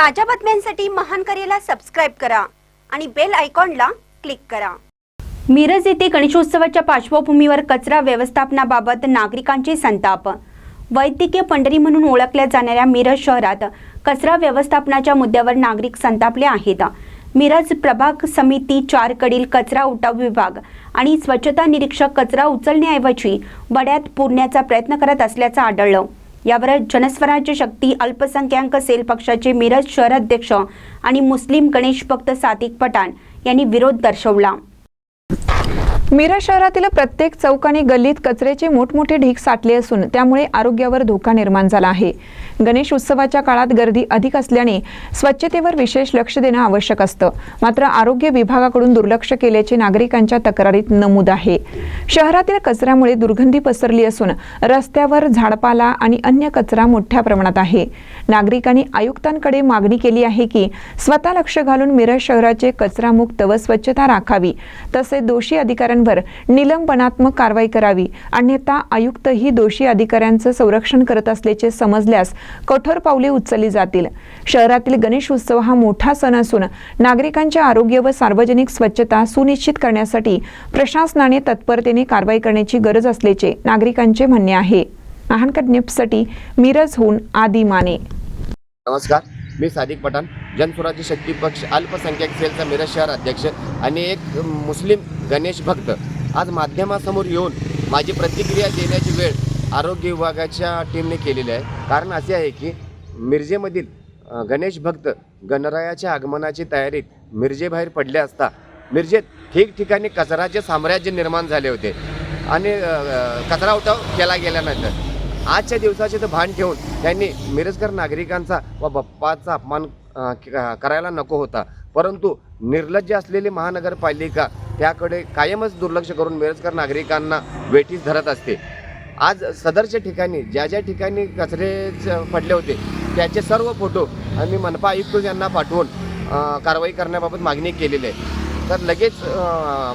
ताज्या बातम्यांसाठी महान करेला सबस्क्राईब करा आणि बेल आयकॉनला क्लिक करा. मिरज येथे गणेशोत्सवाच्या पार्श्वभूमीवर कचरा व्यवस्थापनाबाबत नागरिकांचे संताप. वैद्यकीय पंढरी म्हणून ओळखल्या जाणाऱ्या मिरज शहरात कचरा व्यवस्थापनाच्या मुद्द्यावर नागरिक संतापले आहेत. मिरज प्रभाग समिती चारकडील कचरा उठाव विभाग आणि स्वच्छता निरीक्षक कचरा उचलण्याऐवजी बड्यात पुरण्याचा प्रयत्न करत असल्याचं आढळलं. यावर जनस्वराज्य शक्ती अल्पसंख्याक सेल पक्षाचे मिरज शहर अध्यक्ष आणि मुस्लिम गणेश भक्त सादिक पठाण यांनी विरोध दर्शवला. मिरज शहरातील प्रत्येक चौक आणि गल्लीत कचऱ्याचे मोठमोठे ढीग साठले असून त्यामुळे आरोग्यावर धोका निर्माण झाला आहे. गणेश उत्सवाच्या काळात गर्दी अधिक असल्याने स्वच्छतेवर विशेष लक्ष देणं आवश्यक असतं. मात्र आरोग्य विभागाकडून दुर्लक्ष केल्याचे नागरिकांच्या तक्रारीत नमूद आहे. शहरातील कचऱ्यामुळे दुर्गंधी पसरली असून रस्त्यावर झाडपाला आणि अन्य कचरा मोठ्या प्रमाणात आहे. नागरिकांनी आयुक्तांकडे मागणी केली आहे की स्वतः लक्ष घालून मिरज शहराचे कचरामुक्त व स्वच्छता राखावी. तसेच दोषी अधिकाऱ्यांवर निलंबनात्मक कारवाई करावी. अन्यथा आयुक्तही दोषी अधिकाऱ्यांचं संरक्षण करत असल्याचे समजल्यास कठोर पावले उचलली जातील. शहरातील गणेश उत्सव हा मोठा सण असून नागरिकांचे आरोग्य व सार्वजनिक स्वच्छता सुनिश्चित करण्यासाठी प्रशासनाने तत्परतेने कारवाई करण्याची गरज असल्याचे नागरिकांचे म्हणणे आहे. महानकट न्यूजसाठी मिरजहून आदी माने. नमस्कार मी सादिक पठाण जनसुराज्य शक्ती पक्ष अल्पसंख्याक सेलचा मिरज शहर अध्यक्ष आणि एक मुस्लिम गणेश भक्त. आज माध्यमासमोर येऊन माझी प्रतिक्रिया देण्याची वेळ आरोग्य विभागाच्या टीमने केलेली आहे. कारण असे आहे की मिरजेमधील गणेश भक्त गणरायाच्या आगमनाची तयारीत मिरजेबाहेर पडले असता मिरजेत ठिकठिकाणी कचराचे साम्राज्य निर्माण झाले होते. आणि कचरा उठाव केला गेल्यानंतर आजच्या दिवसाचे तर भान ठेवून त्यांनी मिरजकर नागरिकांचा व बाप्पाचा अपमान करायला नको होता. परंतु निर्लज्ज असलेली महानगरपालिका त्याकडे कायमच दुर्लक्ष करून मिरजकर नागरिकांना वेठीस धरत असते. आज सदरच्या ठिकाणी ज्या ज्या ठिकाणी कचरे पडले होते त्याचे सर्व फोटो आम्ही मनपा आयुक्त यांना पाठवून कारवाई करण्याबाबत मागणी केलेली आहे. तर लगेच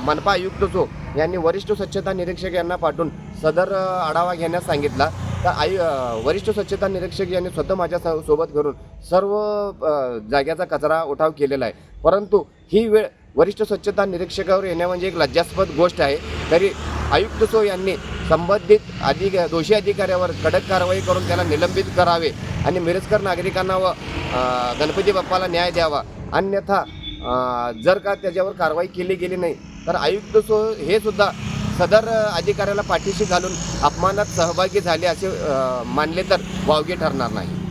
मनपा आयुक्त जो यांनी वरिष्ठ स्वच्छता निरीक्षक यांना पाठवून सदर आढावा घेण्यास सांगितला. तर आई वरिष्ठ स्वच्छता निरीक्षक यांनी स्वतः माझ्या सोबत करून सर्व जाग्याचा कचरा उठाव केलेला आहे. परंतु ही वेळ वरिष्ठ स्वच्छता निरीक्षकावर येण्या म्हणजे एक लज्जास्पद गोष्ट आहे. तरी आयुक्त सो यांनी संबंधित अधिक दोषी अधिकाऱ्यावर कडक कारवाई करून त्याला निलंबित करावे आणि मिरजकर नागरिकांना व गणपती बाप्पाला न्याय द्यावा. अन्यथा जर का त्याच्यावर कारवाई केली गेली नाही तर आयुक्त सो हे सुद्धा सदर अधिकाऱ्याला पाठीशी घालून अपमानात सहभागी झाले असे मानले तर वावगे ठरणार नाही.